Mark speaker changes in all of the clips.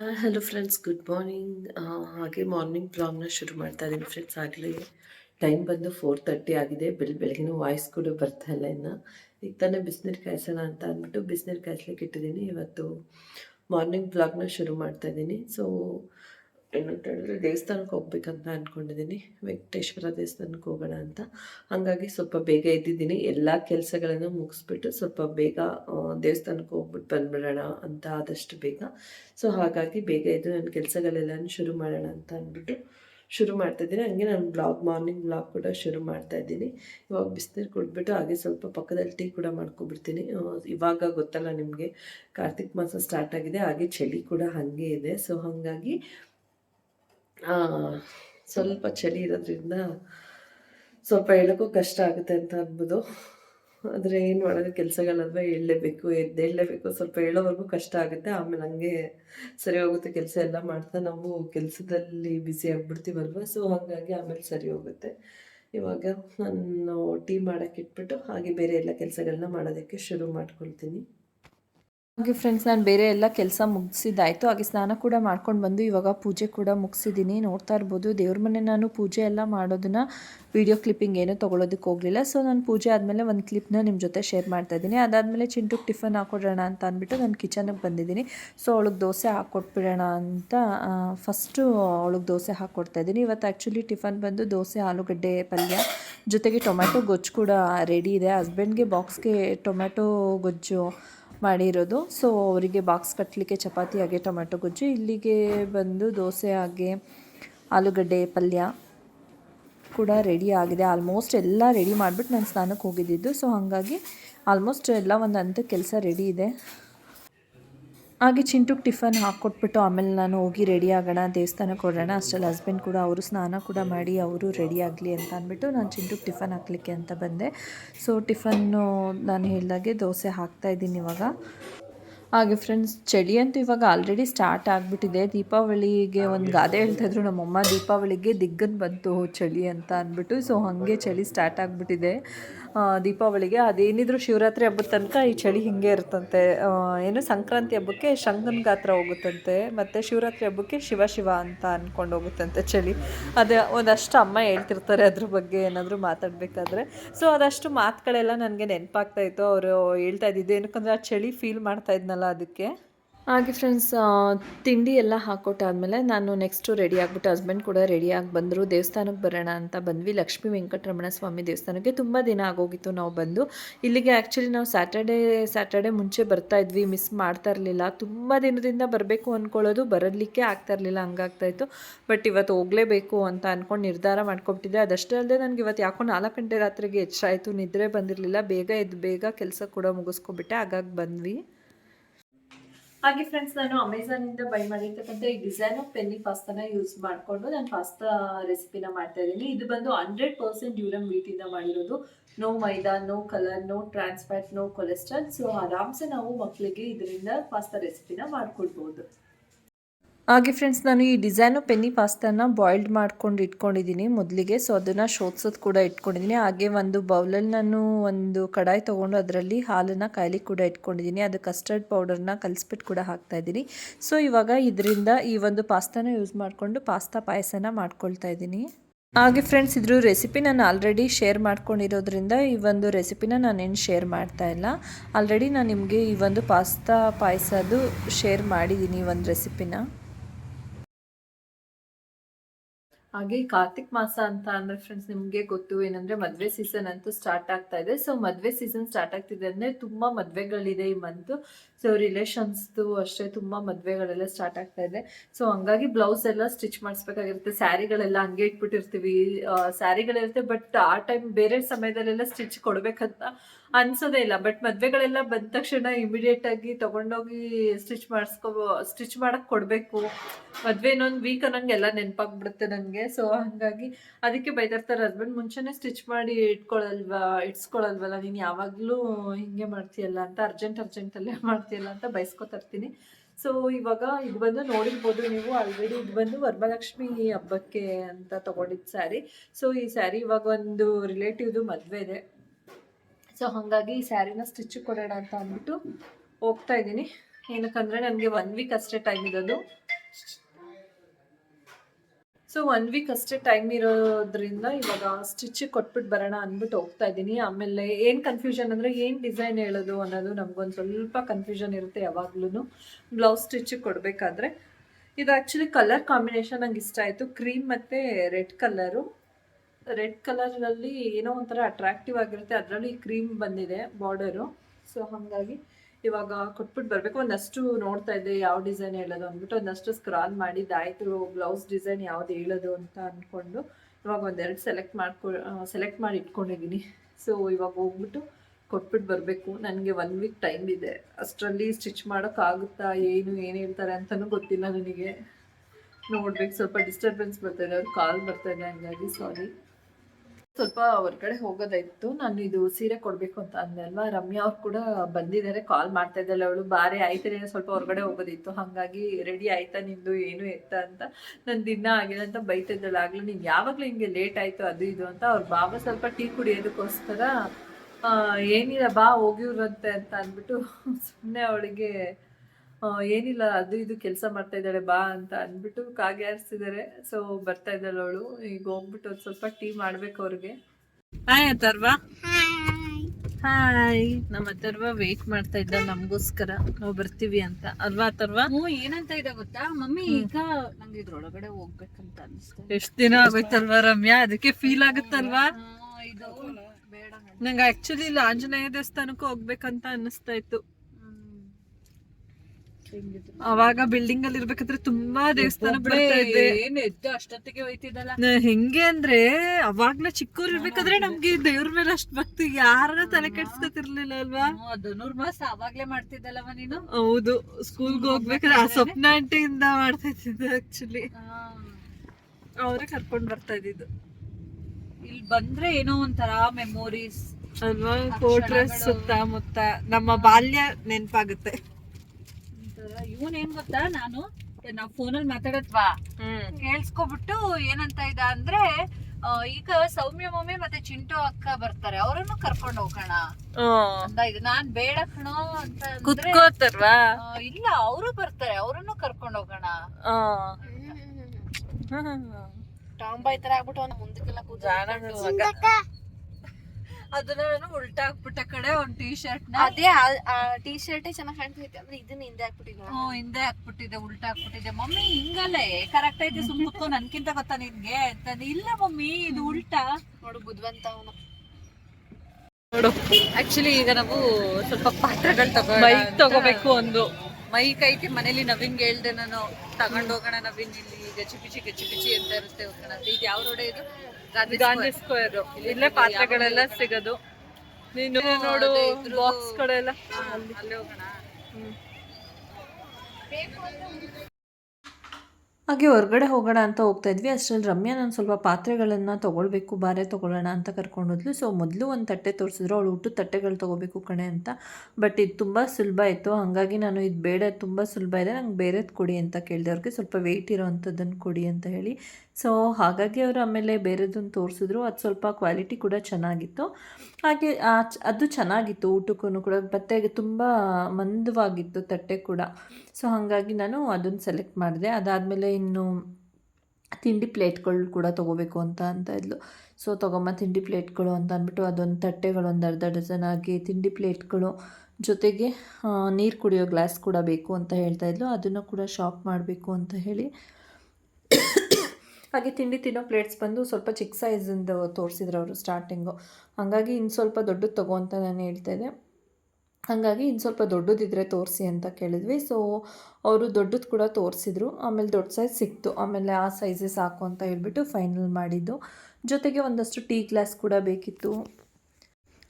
Speaker 1: Hello friends good morning ಹಾಗೆ morning ಬ್ಲಾಗ್ನ ಶುರು ಮಾಡ್ತಾ ಇದ್ದೀನಿ ಫ್ರೆಂಡ್ಸ್ ಆಗಲೇ ಟೈಮ್ ಬಂದು ಫೋರ್ ತರ್ಟಿ ಆಗಿದೆ. ಬೆಲ್ ಬೆಳಗಿನ ವಾಯ್ಸ್ ಕೂಡ ಬರ್ತಾ ಇಲ್ಲ ಇನ್ನು. ಈಗ ತಾನೇ ಬಿಸಿನೀರು ಕಾಯಿಸೋಣ ಅಂತ ಅಂದ್ಬಿಟ್ಟು ಬಿಸಿನೀರು ಕಾಯಿಸ್ಲಿಕ್ಕೆ ಇಟ್ಟಿದ್ದೀನಿ. ಇವತ್ತು ಮಾರ್ನಿಂಗ್ ಬ್ಲಾಗ್ನ ಶುರು ಮಾಡ್ತಾ ಇದ್ದೀನಿ ಸೊ ಏನಂತ ಹೇಳಿದ್ರೆ ದೇವಸ್ಥಾನಕ್ಕೆ ಹೋಗ್ಬೇಕಂತ ಅಂದ್ಕೊಂಡಿದ್ದೀನಿ ವೆಂಕಟೇಶ್ವರ ದೇವಸ್ಥಾನಕ್ಕೆ ಹೋಗೋಣ ಅಂತ. ಹಾಗಾಗಿ ಸ್ವಲ್ಪ ಬೇಗ ಇದ್ದಿದ್ದೀನಿ ಎಲ್ಲ ಕೆಲಸಗಳನ್ನು ಮುಗಿಸ್ಬಿಟ್ಟು ಸ್ವಲ್ಪ ಬೇಗ ದೇವಸ್ಥಾನಕ್ಕೆ ಹೋಗ್ಬಿಟ್ಟು ಬಂದ್ಬಿಡೋಣ ಅಂತ ಆದಷ್ಟು ಬೇಗ. ಸೊ ಹಾಗಾಗಿ ಬೇಗ ಇದ್ದು ನನ್ನ ಕೆಲಸಗಳೆಲ್ಲನೂ ಶುರು ಮಾಡೋಣ ಅಂತ ಅಂದ್ಬಿಟ್ಟು ಶುರು ಮಾಡ್ತಾ ಇದ್ದೀನಿ. ಹಂಗೆ ನಾನು ಬ್ಲಾಗ್ ಮಾರ್ನಿಂಗ್ ಬ್ಲಾಗ್ ಕೂಡ ಶುರು ಮಾಡ್ತಾ ಇದ್ದೀನಿ. ಇವಾಗ ಬಿಸಿನೀರು ಕುಡಿದ್ಬಿಟ್ಟು ಹಾಗೆ ಸ್ವಲ್ಪ ಪಕ್ಕದಲ್ಲಿ ಟೀ ಕೂಡ ಮಾಡ್ಕೊಬಿಡ್ತೀನಿ ಇವಾಗ ಗೊತ್ತಲ್ಲ ನಿಮಗೆ. ಕಾರ್ತಿಕ್ ಮಾಸ ಸ್ಟಾರ್ಟ್ ಆಗಿದೆ. ಹಾಗೆ ಚಳಿ ಕೂಡ ಹಾಗೆ ಇದೆ. ಸೊ ಹಾಗಾಗಿ ಸ್ವಲ್ಪ ಚಳಿ ಇರೋದ್ರಿಂದ ಸ್ವಲ್ಪ ಹೇಳೋಕ್ಕೂ ಕಷ್ಟ ಆಗುತ್ತೆ ಅಂತ ಅನ್ಬೋದು. ಆದರೆ ಏನು ಮಾಡೋದು ಕೆಲಸಗಳಲ್ವ ಹೇಳಲೇಬೇಕು ಎದ್ದೇಳಲೇಬೇಕು ಸ್ವಲ್ಪ ಹೇಳೋವರೆಗೂ ಕಷ್ಟ ಆಗುತ್ತೆ. ಆಮೇಲೆ ಹಂಗೆ ಸರಿ ಹೋಗುತ್ತೆ, ಕೆಲಸ ಎಲ್ಲ ಮಾಡ್ತಾ ನಾವು ಕೆಲಸದಲ್ಲಿ ಬ್ಯುಸಿ ಆಗ್ಬಿಡ್ತೀವಲ್ವ? ಸೊ ಹಾಗಾಗಿ ಆಮೇಲೆ ಸರಿ ಹೋಗುತ್ತೆ. ಇವಾಗ ನಾನು ಟೀ ಮಾಡೋಕ್ಕೆ ಇಟ್ಬಿಟ್ಟು ಹಾಗೆ ಬೇರೆ ಎಲ್ಲ ಕೆಲಸಗಳನ್ನ ಮಾಡೋದಕ್ಕೆ ಶುರು ಮಾಡ್ಕೊಳ್ತೀನಿ.
Speaker 2: ಹಾಗೆ ಫ್ರೆಂಡ್ಸ್ ನಾನು ಬೇರೆ ಎಲ್ಲ ಕೆಲಸ ಮುಗಿಸಿದ್ದಾಯಿತು. ಹಾಗೆ ಸ್ನಾನ ಕೂಡ ಮಾಡ್ಕೊಂಡು ಬಂದು ಇವಾಗ ಪೂಜೆ ಕೂಡ ಮುಗಿಸಿದ್ದೀನಿ. ನೋಡ್ತಾ ಇರ್ಬೋದು, ದೇವ್ರ ಮನೆ ನಾನು ಪೂಜೆ ಎಲ್ಲ ಮಾಡೋದನ್ನ ವಿಡಿಯೋ ಕ್ಲಿಪ್ಪಿಂಗ್ ಏನೂ ತೊಗೊಳೋದಕ್ಕೆ ಹೋಗಲಿಲ್ಲ. ಸೊ ನಾನು ಪೂಜೆ ಆದಮೇಲೆ ಒಂದು ಕ್ಲಿಪ್ನ ನಿಮ್ಮ ಜೊತೆ ಶೇರ್ ಮಾಡ್ತಾ ಇದ್ದೀನಿ. ಅದಾದಮೇಲೆ ಚಿಂಟುಗೆ ಟಿಫನ್ ಹಾಕ್ಕೊಡೋಣ ಅಂತ ಅಂದ್ಬಿಟ್ಟು ನಾನು ಕಿಚನಿಗೆ ಬಂದಿದ್ದೀನಿ. ಸೊ ಅವಳಿಗೆ ದೋಸೆ ಹಾಕ್ಕೊಟ್ಬಿಡೋಣ ಅಂತ ಫಸ್ಟು ಅವಳಿಗೆ ದೋಸೆ ಹಾಕ್ಕೊಡ್ತಾಯಿದ್ದೀನಿ ಇವತ್ತು ಆ್ಯಕ್ಚುಲಿ ಟಿಫನ್ ಬಂದು ದೋಸೆ, ಆಲೂಗಡ್ಡೆ, ಪಲ್ಯ, ಜೊತೆಗೆ ಟೊಮ್ಯಾಟೊ ಗೊಜ್ಜು ಕೂಡ ರೆಡಿ ಇದೆ. ಹಸ್ಬೆಂಡ್ಗೆ ಬಾಕ್ಸ್ಗೆ ಟೊಮ್ಯಾಟೊ ಗೊಜ್ಜು ಮಾಡಿರೋದು. ಸೊ ಅವರಿಗೆ ಬಾಕ್ಸ್ ಕಟ್ಟಲಿಕ್ಕೆ ಚಪಾತಿ, ಹಾಗೆ ಟೊಮೆಟೊ ಗೊಜ್ಜು. ಇಲ್ಲಿಗೆ ಬಂದು ದೋಸೆ, ಹಾಗೆ ಆಲೂಗಡ್ಡೆ, ಪಲ್ಯ ಕೂಡ ರೆಡಿ ಆಗಿದೆ. ಆಲ್ಮೋಸ್ಟ್ ಎಲ್ಲ ರೆಡಿ ಮಾಡಿಬಿಟ್ಟು ನಾನು ಸ್ನಾನಕ್ಕೆ ಹೋಗಿದ್ದಿದ್ದು. ಸೊ ಹಾಗಾಗಿ ಆಲ್ಮೋಸ್ಟ್ ಎಲ್ಲ ಒಂದು ಕೆಲಸ ರೆಡಿ ಇದೆ. ಹಾಗೆ ಚಿಂಟುಗೆ ಟಿಫನ್ ಹಾಕ್ಕೊಟ್ಬಿಟ್ಟು ಆಮೇಲೆ ನಾನು ಹೋಗಿ ರೆಡಿ ಆಗೋಣ, ದೇವಸ್ಥಾನಕ್ಕೆ ಕೊಡೋಣ ಅಷ್ಟರಲ್ಲಿ ಹಸ್ಬೆಂಡ್ ಕೂಡ ಅವರು ಸ್ನಾನ ಕೂಡ ಮಾಡಿ ಅವರು ರೆಡಿ ಆಗಲಿ ಅಂತ ಅಂದ್ಬಿಟ್ಟು ನಾನು ಚಿಂಟುಗೆ ಟಿಫನ್ ಹಾಕ್ಲಿಕ್ಕೆ ಅಂತ ಬಂದೆ. ಸೊ ಟಿಫನ್ನು ನಾನು ಹೇಳಿದಾಗೆ ದೋಸೆ ಹಾಕ್ತಾಯಿದ್ದೀನಿ ಇವಾಗ. ಹಾಗೆ ಫ್ರೆಂಡ್ಸ್ ಚಳಿ ಅಂತೂ ಇವಾಗ ಆಲ್ರೆಡಿ ಸ್ಟಾರ್ಟ್ ಆಗಿಬಿಟ್ಟಿದೆ. ದೀಪಾವಳಿಗೆ ಒಂದು ಗಾದೆ ಹೇಳ್ತಾ ಇದ್ರು ನಮ್ಮಮ್ಮ ದೀಪಾವಳಿಗೆ ದಿಗ್ಗನ್ ಬಂತು ಚಳಿ ಅಂತ ಅಂದ್ಬಿಟ್ಟು. ಸೊ ಹಾಗೆ ಚಳಿ ಸ್ಟಾರ್ಟ್ ಆಗಿಬಿಟ್ಟಿದೆ. ದೀಪಾವಳಿಗೆ. ಅದೇನಿದ್ರು ಶಿವರಾತ್ರಿ ಹಬ್ಬದ ತನಕ ಈ ಚಳಿ ಹಿಂಗೆ ಇರುತ್ತಂತೆ. ಏನು ಸಂಕ್ರಾಂತಿ ಹಬ್ಬಕ್ಕೆ ಶಂಕನ ಗಾತ್ರ ಹೋಗುತ್ತಂತೆ ಮತ್ತು ಶಿವರಾತ್ರಿ ಹಬ್ಬಕ್ಕೆ ಶಿವ ಶಿವ ಅಂತ ಅಂದ್ಕೊಂಡು ಹೋಗುತ್ತಂತೆ ಚಳಿ. ಅದು ಒಂದಷ್ಟು ಅಮ್ಮ ಹೇಳ್ತಿರ್ತಾರೆ ಅದ್ರ ಬಗ್ಗೆ ಏನಾದರೂ ಮಾತಾಡಬೇಕಾದ್ರೆ. ಸೊ ಅದಷ್ಟು ಮಾತುಗಳೆಲ್ಲ ನನಗೆ ನೆನಪಾಗ್ತಾ ಇತ್ತು. ಅವರು ಹೇಳ್ತಾ ಇದ್ದಿದ್ದು ಏನಕ್ಕಂದ್ರೆ ಆ ಚಳಿ ಫೀಲ್ ಮಾಡ್ತಾ ಇದ್ನಲ್ಲ. ಅದಕ್ಕೆ? ಹಾಗೆ ಫ್ರೆಂಡ್ಸ್ ತಿಂಡಿ ಎಲ್ಲ ಹಾಕೊಟ್ಟಾದ್ಮೇಲೆ ನಾನು ನೆಕ್ಸ್ಟು ರೆಡಿ ಆಗಿಬಿಟ್ಟು ಹಸ್ಬೆಂಡ್ ಕೂಡ ರೆಡಿಯಾಗಿ ಬಂದರು. ದೇವಸ್ಥಾನಕ್ಕೆ ಬರೋಣ ಅಂತ ಬಂದ್ವಿ. ಲಕ್ಷ್ಮೀ ವೆಂಕಟರಮಣ ಸ್ವಾಮಿ ದೇವಸ್ಥಾನಕ್ಕೆ ತುಂಬ ದಿನ ಆಗೋಗಿತ್ತು ನಾವು ಬಂದು. ಇಲ್ಲಿಗೆ ಆ್ಯಕ್ಚುಲಿ ನಾವು ಸ್ಯಾಟರ್ಡೇ ಸ್ಯಾಟರ್ಡೇ ಮುಂಚೆ ಬರ್ತಾ ಇದ್ವಿ. ಮಿಸ್ ಮಾಡ್ತಾ ಇರಲಿಲ್ಲ. ತುಂಬ ದಿನದಿಂದ ಬರಬೇಕು ಅಂದ್ಕೊಳ್ಳೋದು ಬರಲಿಕ್ಕೆ ಆಗ್ತಾ ಇರಲಿಲ್ಲ. ಹಂಗಾಗ್ತಾಯಿತ್ತು ಬಟ್ ಇವತ್ತು ಹೋಗಲೇಬೇಕು ಅಂತ ಅಂದ್ಕೊಂಡು ನಿರ್ಧಾರ ಮಾಡ್ಕೊಬಿಟ್ಟಿದ್ದೆ. ಅದಷ್ಟೇ ಅಲ್ಲದೆ ನನಗೆ ಇವತ್ತು ಯಾಕೋ ನಾಲ್ಕು ಗಂಟೆ ರಾತ್ರಿಗೆ ಹೆಚ್ಚಾಯಿತು. ನಿದ್ರೆ ಬಂದಿರಲಿಲ್ಲ. ಬೇಗ ಎದ್ದು ಬೇಗ ಕೆಲಸ ಕೂಡ ಮುಗಿಸ್ಕೊಬಿಟ್ಟೆ. ಹಾಗಾಗಿ ಬಂದ್ವಿ. ಹಾಗೆ ಫ್ರೆಂಡ್ಸ್ ನಾನು ಅಮೆಝಾನ್ ಇಂದ ಬೈ ಮಾಡಿರ್ತಕ್ಕಂಥ ಈ ಡಿಸೈನ್ ಪೆನ್ನಿ ಪಾಸ್ತಾನ ಯೂಸ್ ಮಾಡಿಕೊಂಡು ನಾನು ಪಾಸ್ತಾ ರೆಸಿಪಿನ ಮಾಡ್ತಾ ಇದ್ದೀನಿ. ಇದು ಬಂದು ಹಂಡ್ರೆಡ್ ಪರ್ಸೆಂಟ್ ಡ್ಯೂರಮ್ ಇಂದ ಮಾಡಿರೋದು. No maida no colour no trans fat no cholesterol so ಆರಾಮ್ಸೆ ನಾವು ಮಕ್ಕಳಿಗೆ ಇದರಿಂದ ಪಾಸ್ತಾ ರೆಸಿಪಿನ ಮಾಡ್ಕೊಳ್ಬೋದು ಹಾಗೆ ಫ್ರೆಂಡ್ಸ್ ನಾನು ಈ ಡಿಸೈನು ಪೆನ್ನಿ ಪಾಸ್ತಾನ ಬಾಯ್ಲ್ಡ್ ಮಾಡ್ಕೊಂಡು ಇಟ್ಕೊಂಡಿದ್ದೀನಿ ಮೊದಲಿಗೆ. ಸೊ ಅದನ್ನು ಶೋಧಿಸೋದು ಕೂಡ ಇಟ್ಕೊಂಡಿದ್ದೀನಿ ಹಾಗೆ ಒಂದು ಬೌಲಲ್ಲಿ ನಾನು ಒಂದು ಕಡಾಯಿ ತೊಗೊಂಡು ಅದರಲ್ಲಿ ಹಾಲನ್ನು ಕಾಯ್ಲಿಕ್ಕೆ ಕೂಡ ಇಟ್ಕೊಂಡಿದ್ದೀನಿ ಅದು ಕಸ್ಟರ್ಡ್ ಪೌಡರ್ನ ಕಲಿಸ್ಬಿಟ್ಟು ಕೂಡ ಹಾಕ್ತಾ ಇದ್ದೀನಿ. ಸೊ ಇವಾಗ ಇದರಿಂದ ಈ ಒಂದು ಪಾಸ್ತಾನ ಯೂಸ್ ಮಾಡಿಕೊಂಡು ಪಾಸ್ತಾ ಪಾಯಸನ ಮಾಡ್ಕೊಳ್ತಾ ಇದ್ದೀನಿ. ಹಾಗೆ ಫ್ರೆಂಡ್ಸ್ ಇದ್ರ ರೆಸಿಪಿ ನಾನು ಆಲ್ರೆಡಿ ಶೇರ್ ಮಾಡ್ಕೊಂಡಿರೋದ್ರಿಂದ ಈ ಒಂದು ರೆಸಿಪಿನ ನಾನೇನು ಶೇರ್ ಮಾಡ್ತಾ ಇಲ್ಲ. ಆಲ್ರೆಡಿ ನಾನು ನಿಮಗೆ ಈ ಒಂದು ಪಾಸ್ತಾ ಪಾಯಸದು ಶೇರ್ ಮಾಡಿದ್ದೀನಿ ಈ ಒಂದು ರೆಸಿಪಿನ ಹಾಗೆ ಕಾರ್ತಿಕ್ ಮಾಸ ಅಂತ ಅಂದ್ರೆ ಫ್ರೆಂಡ್ಸ್ ನಿಮಗೆ ಗೊತ್ತು, ಏನಂದ್ರೆ ಮದ್ವೆ ಸೀಸನ್ ಅಂತೂ ಸ್ಟಾರ್ಟ್ ಆಗ್ತಾ ಇದೆ. ಸೊ ಮದ್ವೆ ಸೀಸನ್ ಸ್ಟಾರ್ಟ್ ಆಗ್ತಿದೆ ಅಂದ್ರೆ ತುಂಬಾ ಮದ್ವೆಗಳಿದೆ ಈ ಮಂತ್ ಸೊ ರಿಲೇಷನ್ಸ್ದು ಅಷ್ಟೇ ತುಂಬ ಮದುವೆಗಳೆಲ್ಲ ಸ್ಟಾರ್ಟ್ ಆಗ್ತಾ ಇದೆ. ಸೊ ಹಂಗಾಗಿ ಬ್ಲೌಸ್ ಎಲ್ಲ ಸ್ಟಿಚ್ ಮಾಡಿಸ್ಬೇಕಾಗಿರುತ್ತೆ. ಸ್ಯಾರಿಗಳೆಲ್ಲ ಹಂಗೆ ಇಟ್ಬಿಟ್ಟಿರ್ತೀವಿ. ಸ್ಯಾರಿಗಳಿರುತ್ತೆ ಬಟ್ ಆ ಟೈಮ್ ಬೇರೆ ಸಮಯದಲ್ಲೆಲ್ಲ ಸ್ಟಿಚ್ ಕೊಡಬೇಕಂತ ಅನ್ಸೋದೇ ಇಲ್ಲ. ಬಟ್ ಮದುವೆಗಳೆಲ್ಲ ಬಂದ ತಕ್ಷಣ ಇಮಿಡಿಯೇಟ್ ಆಗಿ ತಗೊಂಡೋಗಿ ಸ್ಟಿಚ್ ಮಾಡಿಸ್ಕೋ ಸ್ಟಿಚ್ ಮಾಡಕ್ ಕೊಡಬೇಕು. ಮದ್ವೆ ಇನ್ನೊಂದು ವೀಕ್ ಅನ್ನಂಗೆ ಎಲ್ಲ ನೆನಪಾಗ್ಬಿಡುತ್ತೆ ನನಗೆ. ಸೊ ಹಂಗಾಗಿ ಅದಕ್ಕೆ ಬೈದಿರ್ತಾರೆ ಹಸ್ಬೆಂಡ್ ಮುಂಚೆನೇ ಸ್ಟಿಚ್ ಮಾಡಿ ಇಟ್ಕೊಳಲ್ವಾ, ಇಟ್ಸ್ಕೊಳಲ್ವಲ್ಲ? ನೀನು ಯಾವಾಗಲೂ ಹಿಂಗೆ ಮಾಡ್ತೀಯಲ್ಲ? ಅಂತ ಅರ್ಜೆಂಟ್, ಅರ್ಜೆಂಟಲ್ಲೇ ಮಾಡ್ತೀಯಲ್ಲ ಅಂತ ಬೈಸ್ಕೊತಿರ್ತೀನಿ ಸೊ ಇವಾಗ ಇದು ಬಂದು ನೋಡಿರ್ಬೋದು ನೀವು ಆಲ್ರೆಡಿ ಇದು ಬಂದು ವರಮಹಾಲಕ್ಷ್ಮಿ ಹಬ್ಬಕ್ಕೆ ಅಂತ ತಗೊಂಡಿದ್ದು ಸ್ಯಾರಿ ಸೊ ಈ ಸ್ಯಾರಿ ಇವಾಗ ಒಂದು ರಿಲೇಟಿವ್ದು ಮದುವೆ ಇದೆ. ಸೊ ಹಾಗಾಗಿ ಈ ಸ್ಯಾರಿನ ಸ್ಟಿಚ್ ಕೊಡೋಣ ಅಂತ ಅಂದ್ಬಿಟ್ಟು ಹೋಗ್ತಾ ಇದ್ದೀನಿ. ಏನಕ್ಕಂದ್ರೆ ನನಗೆ ಒನ್ ವೀಕ್ ಅಷ್ಟೇ ಟೈಮ್ ಇರೋದು. ಸೊ ಒನ್ ವೀಕ್ ಅಷ್ಟೇ ಟೈಮ್ ಇರೋದ್ರಿಂದ ಇವಾಗ ಸ್ಟಿಚ್ ಕೊಟ್ಬಿಟ್ಟು ಬರೋಣ ಅಂದ್ಬಿಟ್ಟು ಹೋಗ್ತಾ ಇದ್ದೀನಿ. ಆಮೇಲೆ ಏನು ಕನ್ಫ್ಯೂಷನ್ ಅಂದರೆ ಏನು ಡಿಸೈನ್ ಹೇಳೋದು ಅನ್ನೋದು ನಮಗೊಂದು ಸ್ವಲ್ಪ ಕನ್ಫ್ಯೂಷನ್ ಇರುತ್ತೆ ಯಾವಾಗ್ಲೂ ಬ್ಲೌಸ್ ಸ್ಟಿಚ್ ಕೊಡಬೇಕಾದ್ರೆ. ಇದು ಆ್ಯಕ್ಚುಲಿ ಕಲರ್ ಕಾಂಬಿನೇಷನ್ ನಂಗೆ ಇಷ್ಟ ಆಯಿತು. ಕ್ರೀಮ್ ಮತ್ತು ರೆಡ್ ಕಲರು ರೆಡ್ ಕಲರಲ್ಲಿ ಏನೋ ಒಂಥರ ಅಟ್ರಾಕ್ಟಿವ್ ಆಗಿರುತ್ತೆ. ಅದರಲ್ಲಿ ಕ್ರೀಮ್ ಬಂದಿದೆ ಬಾರ್ಡರು ಸೊ ಹಾಗಾಗಿ ಇವಾಗ ಕೊಟ್ಬಿಟ್ಟು ಬರಬೇಕು. ಒಂದಷ್ಟು ನೋಡ್ತಾ ಇದ್ದೆ ಯಾವ ಡಿಸೈನ್ ಹೇಳೋದು ಅಂದ್ಬಿಟ್ಟು, ಒಂದಷ್ಟು ಸ್ಕ್ರಾಲ್ ಮಾಡಿದ್ದಾಯಿತು ಬ್ಲೌಸ್ ಡಿಸೈನ್ ಯಾವ್ದು ಹೇಳೋದು ಅಂತ ಅಂದ್ಕೊಂಡು ಇವಾಗ ಒಂದೆರಡು ಸೆಲೆಕ್ಟ್ ಮಾಡ್ಕೊ ಸೆಲೆಕ್ಟ್ ಮಾಡಿ ಇಟ್ಕೊಂಡಿದ್ದೀನಿ. ಸೊ ಇವಾಗ ಹೋಗ್ಬಿಟ್ಟು ಕೊಟ್ಬಿಟ್ಟು ಬರಬೇಕು. ನನಗೆ ಒನ್ ವೀಕ್ ಟೈಮ್ ಇದೆ. ಅಷ್ಟರಲ್ಲಿ ಸ್ಟಿಚ್ ಮಾಡೋಕ್ಕಾಗುತ್ತಾ, ಏನು ಏನು ಹೇಳ್ತಾರೆ ಅಂತಲೂ ಗೊತ್ತಿಲ್ಲ ನನಗೆ. ನೋಡ್ಬೇಕು, ಸ್ವಲ್ಪ ಡಿಸ್ಟರ್ಬೆನ್ಸ್ ಬರ್ತಾ ಇದೆ, ಅವ್ರು ಕಾಲ್ ಬರ್ತಾ ಇದೆ ಹಂಗಾಗಿ ಸಾರಿ ಸ್ವಲ್ಪ ಹೊರಗಡೆ ಹೋಗೋದಾಯ್ತು. ನಾನು ಇದು ಸೀರೆ ಕೊಡಬೇಕು ಅಂತ ಅಂದೆ ಅಲ್ವಾ? ರಮ್ಯಾ ಅವ್ರು ಕೂಡ ಬಂದಿದ್ದಾರೆ ಕಾಲ್ ಮಾಡ್ತಾ ಇದ್ದಾಳೆ ಅವಳು. ಬಾರಿ ಆಯ್ತಾರೆ ಸ್ವಲ್ಪ ಹೊರಗಡೆ ಹೋಗೋದಿತ್ತು. ಹಾಗಾಗಿ ರೆಡಿ ಆಯ್ತಾ ನಿಂದು, ಏನು ಎತ್ತ ಅಂತ. ನನ್ನ ದಿನ ಆಗಿಲ್ಲ ಅಂತ ಬೈತಾ ಇದ್ದಾಳೆ. ಆಗ್ಲೂ ನೀನು ಯಾವಾಗಲೂ ಹಿಂಗೆ ಲೇಟ್ ಆಯಿತು, ಅದು ಇದು ಅಂತ. ಅವ್ರ ಬಾಬಾ ಸ್ವಲ್ಪ ಟೀ ಕುಡಿಯೋದಕ್ಕೋಸ್ಕರ ಏನಿಲ್ಲ ಬಾ ಹೋಗಿವ್ರಂತೆ ಅಂತ ಅಂದ್ಬಿಟ್ಟು ಸುಮ್ಮನೆ ಅವಳಿಗೆ ಏನಿಲ್ಲ ಅದು ಇದು ಕೆಲಸ ಮಾಡ್ತಾ ಇದ್ದಾಳೆ ಬಾ ಅಂತ ಅಂದ್ಬಿಟ್ಟು ಕಾಗೆ ಆರಿಸ್ತಿದ್ದಾರೆ ಸೊ ಬರ್ತಾ ಇದ್ದಾಳೆ ಅವಳು. ಈಗ ಹೋಗ್ಬಿಟ್ಟು ಒಂದು ಸ್ವಲ್ಪ ಟೀ ಮಾಡ್ಬೇಕು ಅವ್ರಿಗೆ. ಹಾಯ್ ಅಥರ್ವಾ. ಹಾಯ್ ನಮ್ಮ ಅಥರ್ವ ವೇಟ್ ಮಾಡ್ತಾ ಇದ್ದ ನಮಗೋಸ್ಕರ. ನಾವು ಬರ್ತೀವಿ ಅಂತ. ಅಲ್ವಾ ಅಥರ್ವ?
Speaker 3: ಹ್ಞೂ ಏನಂತ ಇದೆ ಗೊತ್ತಾ? ಮಮ್ಮಿ ಈಗ ನಂಗೆ ಇದ್ರೊಳಗಡೆ ಹೋಗ್ಬೇಕಂತ ಅನಿಸ್ತಾ
Speaker 2: ಎಷ್ಟ್ ದಿನ ಆಗೋಯ್ತಲ್ವಾ ರಮ್ಯಾ? ಅದಕ್ಕೆ ಫೀಲ್ ಆಗುತ್ತಲ್ವಾ
Speaker 3: ಇದು ಬೇಡ.
Speaker 2: ನಂಗೆ ಆಕ್ಚುಲಿ ಇಲ್ಲಿ ಆಂಜನೇಯ ದೇವಸ್ಥಾನಕ್ಕೂ ಹೋಗ್ಬೇಕಂತ ಅನ್ನಿಸ್ತಾ ಇತ್ತು? ಅವಾಗ ಬಿಲ್ಡಿಂಗ್ ಅಲ್ಲಿ ಇರ್ಬೇಕಾದ್ರೆ ತುಂಬಾ ದೇವಸ್ಥಾನ ಬಿಡ್ತಾ ಇದ್ದೆ.
Speaker 3: ಏನ್ ಎದ್ದು ಅಷ್ಟೊತ್ತಿಗೆ ಹೋಯ್ತಿದ್ದಲ್ಲ.
Speaker 2: ನ- ಹೆಂಗೆ ಅಂದ್ರೆ ಅವಾಗ್ಲ ಚಿಕ್ಕವ್ರು ಇರ್ಬೇಕಾದ್ರೆ ನಮ್ಗೆ ದೇವ್ರ ಮೇಲೆ ಅಷ್ಟ್ ಭಕ್ತಿ ಯಾರನ್ನ ತಲೆ ಕೆಡ್ಸ್ಕೊತಿರ್ಲಿಲ್ಲ ಅಲ್ವಾ?
Speaker 3: ಧನುರ್ಮಾಸ ಅವಾಗ್ಲೇ ಮಾಡ್ತಿದ್ದಲ್ಲವ ನೀನು?
Speaker 2: ಹೌದು ಸ್ಕೂಲ್ಗೆ ಹೋಗ್ಬೇಕಾದ್ರೆ ಆ ಸ್ವಪ್ನ ಅಂಟಿಯಿಂದ ಮಾಡ್ತಾ ಇದ್ದಿದ್ದು ಆಕ್ಚುಲಿ ಅವರೇ ಕರ್ಕೊಂಡ್ ಬರ್ತಾ ಇದ್ದಿದ್ದು.
Speaker 3: ಇಲ್ಲಿ ಬಂದ್ರೆ ಏನೋ ಒಂಥರ ಮೆಮೊರೀಸ್
Speaker 2: ಅಲ್ವಾ? ಕೋಟ್ರಸ್ ಸುತ್ತ ಮುತ್ತ ನಮ್ಮ ಬಾಲ್ಯ ನೆನ್ಪಾಗುತ್ತೆ.
Speaker 3: ಇವನ್ ಏನ್ ಗೊತ್ತಾ? ನಾನು ನಾವ್ ಫೋನಲ್ಲಿ ಮಾತಾಡತ್ವಾ? ಕೇಳಿಸ್ಕೊಬಿಟ್ಟು ಏನಂತ ಇದ ಅಂದ್ರೆ ಈಗ ಸೌಮ್ಯ ಮಮ್ಮಿ ಮತ್ತೆ ಚಿಂಟು ಅಕ್ಕ ಬರ್ತಾರೆ. ಅವರನ್ನು ಕರ್ಕೊಂಡು ಹೋಗೋಣ ಅಂತ ಇದು ನಾನ್ ಬೇಡ ಕಣೋ ಅಂತ
Speaker 2: ಕುತ್ಕೋತಾರವಾ?
Speaker 3: ಇಲ್ಲ ಅವರು ಬರ್ತಾರೆ. ಅವರನ್ನು ಕರ್ಕೊಂಡು ಹೋಗೋಣ. ಟಾಂಬಾಯ್ ತರ ಆಗ್ಬಿಟ್ಟು ಅವ್ನ ಮುಂದಕ್ಕೆಲ್ಲ ಅದನ್ನ ನಾನು ಉಲ್ಟಾ ಹಾಕ್ಬಿಟ್ಟ ಕಡೆ ಒಂದ್ ಟೀ ಶರ್ಟ್ನ.
Speaker 4: ಅದೇ ಟೀ ಶರ್ಟ್ ಚೆನ್ನಾಗಿ ಕಾಣ್ತೈತೆ ಅಂದ್ರೆ ಇದನ್ನ ಹಿಂದೆ ಹಾಕ್ಬಿಟ್ಟಿದ್ವಿ
Speaker 3: ಹ್ಮ್, ಹಿಂದೆ ಹಾಕ್ಬಿಟ್ಟಿದೆ ಉಲ್ಟಾ ಹಾಕ್ಬಿಟ್ಟಿದೆ. ಮಮ್ಮಿ ಹಿಂಗಲ್ಲೇ. ಕರೆಕ್ಟ್ ಐತೆ ಸುಮ್ ಕುತ್ಕೊ ನನ್ಕಿಂತ ಗೊತ್ತಾ ನಿನ್ಗೆ? ಅಂತ ಇಲ್ಲ ಮಮ್ಮಿ ಇದು ಉಲ್ಟಾ.
Speaker 4: ನೋಡು ಬುದ್ವಂತ ಅವನು.
Speaker 2: ನೋಡು.
Speaker 3: ಆಕ್ಚುಲಿ ಈಗ ನಾವು ಸ್ವಲ್ಪ ಪಾತ್ರಗಳು ತಗೋ
Speaker 2: ಬೈಕ್ ತಗೋಬೇಕು ಒಂದು.
Speaker 3: ಮೈಕ್ ಐತಿ ಮನೇಲಿ ನವೀನ್ಗೆ ಹೇಳ್ದೆ ನಾನು. ತಗೊಂಡ್ ಹೋಗೋಣ ನವೀನ್ ಇಲ್ಲಿ. ಗಚಿ ಪಿಚಿ ಗಚಿ ಪಿಚಿ ಅಂತ ಇರುತ್ತೆ. ಹೋಗೋಣ ಅಂತ. ಇದು ಯಾವ ರೋಡೇ ಇದು? ಗಾಂಧಿ
Speaker 2: ಸ್ಕ್ವೇರ್ ಇಲ್ಲೇ ಪಾತ್ರೆಗಳೆಲ್ಲ ಸಿಗೋದು. ನೀನು ನೋಡು ಬಾಕ್ಸ್ ಗಳೆಲ್ಲ
Speaker 3: ಹೋಗೋಣ.
Speaker 2: ಹಾಗೆ ಹೊರಗಡೆ ಹೋಗೋಣ ಅಂತ ಹೋಗ್ತಾ ಇದ್ವಿ. ಅಷ್ಟರಲ್ಲಿ ರಮ್ಯಾ ನಾನು ಸ್ವಲ್ಪ ಪಾತ್ರೆಗಳನ್ನು ತೊಗೊಳ್ಬೇಕು ಬಾರೆ ತೊಗೊಳ್ಳೋಣ ಅಂತ ಕರ್ಕೊಂಡೋದ್ಲು ಸೊ ಮೊದಲು ಒಂದು ತಟ್ಟೆ ತೋರಿಸಿದ್ರು. ಅವಳು ಊಟದ ತಟ್ಟೆಗಳು ತೊಗೋಬೇಕು ಕಣೆ ಅಂತ. ಬಟ್ ಇದು ತುಂಬ ಸುಲಭ ಇತ್ತು ಹಾಗಾಗಿ ನಾನು ಇದು ಬೇಡ ತುಂಬ ಸುಲಭ ಇದೆ. ನಂಗೆ ಬೇರೆದು ಕೊಡಿ ಅಂತ ಕೇಳಿದೆ. ಅವ್ರಿಗೆ ಸ್ವಲ್ಪ ವೆಯ್ಟ್ ಇರೋವಂಥದ್ದನ್ನು ಕೊಡಿ ಅಂತ ಹೇಳಿ. ಸೊ ಹಾಗಾಗಿ ಅವರು ಆಮೇಲೆ ಬೇರೆದನ್ನು ತೋರಿಸಿದ್ರು, ಅದು ಸ್ವಲ್ಪ ಕ್ವಾಲಿಟಿ ಕೂಡ ಚೆನ್ನಾಗಿತ್ತು. ಹಾಗೆ ಅದು ಚೆನ್ನಾಗಿತ್ತು ಊಟಕ್ಕೂ ಕೂಡ, ಮತ್ತೆ ತುಂಬ ಮಂದವಾಗಿತ್ತು ತಟ್ಟೆ ಕೂಡ. ಸೊ ಹಾಗಾಗಿ ನಾನು ಅದನ್ನು ಸೆಲೆಕ್ಟ್ ಮಾಡಿದೆ. ಅದಾದಮೇಲೆ ಇನ್ನು ತಿಂಡಿ ಪ್ಲೇಟ್ಗಳು ಕೂಡ ತೊಗೋಬೇಕು ಅಂತ ಅಂತ ಇದ್ಲು. ಸೊ ತೊಗೊಂಬ ತಿಂಡಿ ಪ್ಲೇಟ್ಗಳು ಅಂತ ಅಂದ್ಬಿಟ್ಟು ಅದೊಂದು ತಟ್ಟೆಗಳು ಒಂದು ಅರ್ಧ ಡಜನ್ ಆಗಿ ತಿಂಡಿ ಪ್ಲೇಟ್ಗಳು ಜೊತೆಗೆ ನೀರು ಕುಡಿಯೋ ಗ್ಲಾಸ್ ಕೂಡ ಬೇಕು ಅಂತ ಹೇಳ್ತಾ ಇದ್ಲು. ಅದನ್ನು ಕೂಡ ಶಾಪ್ ಮಾಡಬೇಕು ಅಂತ ಹೇಳಿ ಹಾಗೆ ತಿಂಡಿ ತಿನ್ನೋ ಪ್ಲೇಟ್ಸ್ ಬಂದು ಸ್ವಲ್ಪ ಚಿಕ್ಕ ಸೈಜಿಂದು ತೋರಿಸಿದ್ರು ಅವರು ಸ್ಟಾರ್ಟಿಂಗು ಹಾಗಾಗಿ ಇನ್ನು ಸ್ವಲ್ಪ ದೊಡ್ಡದು ತಗೋ ಅಂತ ನಾನು ಹೇಳ್ತಾ ಇದ್ದೆ. ಹಾಗಾಗಿ ಇನ್ನು ಸ್ವಲ್ಪ ದೊಡ್ಡದಿದ್ರೆ ತೋರಿಸಿ ಅಂತ ಕೇಳಿದ್ವಿ. ಸೊ ಅವರು ದೊಡ್ಡದು ಕೂಡ ತೋರಿಸಿದ್ರು. ಆಮೇಲೆ ದೊಡ್ಡ ಸೈಜ್ ಸಿಕ್ತು. ಆಮೇಲೆ ಆ ಸೈಜೇ ಸಾಕು ಅಂತ ಹೇಳ್ಬಿಟ್ಟು ಫೈನಲ್ ಮಾಡಿದ್ದು. ಜೊತೆಗೆ ಒಂದಷ್ಟು ಟೀ ಗ್ಲಾಸ್ ಕೂಡ ಬೇಕಿತ್ತು.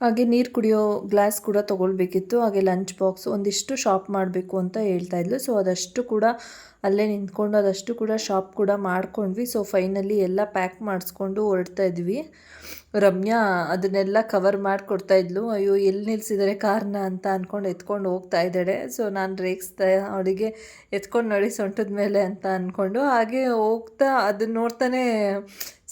Speaker 2: ಹಾಗೆ ನೀರು ಕುಡಿಯೋ ಗ್ಲಾಸ್ ಕೂಡ ತೊಗೊಳ್ಬೇಕಿತ್ತು. ಹಾಗೆ ಲಂಚ್ ಬಾಕ್ಸ್ ಒಂದಿಷ್ಟು ಶಾಪ್ ಮಾಡಬೇಕು ಅಂತ ಹೇಳ್ತಾ ಇದ್ಲು. ಸೊ ಅದಷ್ಟು ಕೂಡ ಅಲ್ಲೇ ನಿಂತ್ಕೊಂಡು ಅದಷ್ಟು ಕೂಡ ಶಾಪ್ ಕೂಡ ಮಾಡ್ಕೊಂಡ್ವಿ. ಸೊ ಫೈನಲಿ ಎಲ್ಲ ಪ್ಯಾಕ್ ಮಾಡಿಸ್ಕೊಂಡು ಹೊರಡ್ತಾ ಇದ್ವಿ. ರಮ್ಯಾ ಅದನ್ನೆಲ್ಲ ಕವರ್ ಮಾಡಿಕೊಡ್ತಾ ಇದ್ಲು. ಅಯ್ಯೋ, ಎಲ್ಲಿ ನಿಲ್ಲಿಸಿದರೆ ಕಾರ್ನ ಅಂತ ಅಂದ್ಕೊಂಡು ಎತ್ಕೊಂಡು ಹೋಗ್ತಾ ಇದ್ದಾಳೆ. ಸೊ ನಾನು ರೇಗಿಸ್ತಾ ಅವಳಿಗೆ ಎತ್ಕೊಂಡು ನೋಡಿ ಸೊಂಟದ ಮೇಲೆ ಅಂತ ಅಂದ್ಕೊಂಡು ಹಾಗೆ ಹೋಗ್ತಾ ಅದನ್ನ ನೋಡ್ತಾನೆ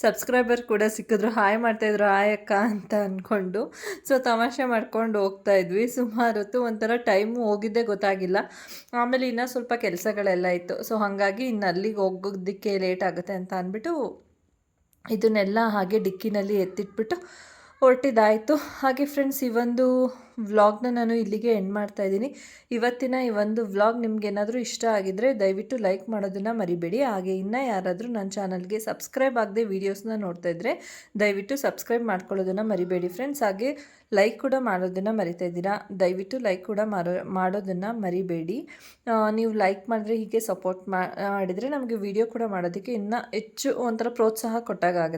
Speaker 2: ಸಬ್ಸ್ಕ್ರೈಬರ್ ಕೂಡ ಸಿಕ್ಕಿದ್ರು. ಹಾಯ್ ಮಾಡ್ತಾಯಿದ್ರು ಹಾಯ್ ಅಕ್ಕ ಅಂತ ಅಂದ್ಕೊಂಡು ಸೊ ತಮಾಷೆ ಮಾಡ್ಕೊಂಡು ಹೋಗ್ತಾ ಇದ್ವಿ. ಸುಮಾರು ಹೊತ್ತು ಒಂಥರ ಟೈಮು ಹೋಗಿದ್ದೇ ಗೊತ್ತಾಗಿಲ್ಲ. ಆಮೇಲೆ ಇನ್ನೂ ಸ್ವಲ್ಪ ಕೆಲಸಗಳೆಲ್ಲ ಇತ್ತು ಸೊ ಹಾಗಾಗಿ ಇನ್ನು ಅಲ್ಲಿಗೆ ಹೋಗೋದಕ್ಕೆ ಲೇಟ್ ಆಗುತ್ತೆ ಅಂತ ಅಂದ್ಬಿಟ್ಟು ಇದನ್ನೆಲ್ಲ ಹಾಗೆ ಡಿಕ್ಕಿನಲ್ಲಿ ಎತ್ತಿಟ್ಬಿಟ್ಟು ಹೊರಟಿದ್ದಾಯಿತು. ಹಾಗೆ ಫ್ರೆಂಡ್ಸ್ ಈ ಒಂದು ವ್ಲಾಗ್ನ ನಾನು ಇಲ್ಲಿಗೆ ಎಂಡ್ ಮಾಡ್ತಾ ಇದ್ದೀನಿ. ಇವತ್ತಿನ ಈ ಒಂದು ವ್ಲಾಗ್ ನಿಮ್ಗೇನಾದರೂ ಇಷ್ಟ ಆಗಿದ್ದರೆ ದಯವಿಟ್ಟು ಲೈಕ್ ಮಾಡೋದನ್ನು ಮರಿಬೇಡಿ. ಹಾಗೆ ಇನ್ನೂ ಯಾರಾದರೂ ನನ್ನ ಚಾನಲ್ಗೆ ಸಬ್ಸ್ಕ್ರೈಬ್ ಆಗದೆ ವೀಡಿಯೋಸ್ನ ನೋಡ್ತಾ ಇದ್ದರೆ ದಯವಿಟ್ಟು ಸಬ್ಸ್ಕ್ರೈಬ್ ಮಾಡ್ಕೊಳ್ಳೋದನ್ನು ಮರಿಬೇಡಿ ಫ್ರೆಂಡ್ಸ್ ಹಾಗೆ ಲೈಕ್ ಕೂಡ ಮಾಡೋದನ್ನು ಮರಿತಾ ಇದ್ದೀರಾ? ದಯವಿಟ್ಟು ಲೈಕ್ ಕೂಡ ಮಾಡೋ ಮಾಡೋದನ್ನು ಮರಿಬೇಡಿ. ನೀವು ಲೈಕ್ ಮಾಡಿದ್ರೆ ಹೀಗೆ ಸಪೋರ್ಟ್ ಮಾಡಿದರೆ ನಮಗೆ ವಿಡಿಯೋ ಕೂಡ ಮಾಡೋದಕ್ಕೆ ಇನ್ನೂ ಹೆಚ್ಚು ಒಂಥರ ಪ್ರೋತ್ಸಾಹ ಕೊಟ್ಟಾಗುತ್ತೆ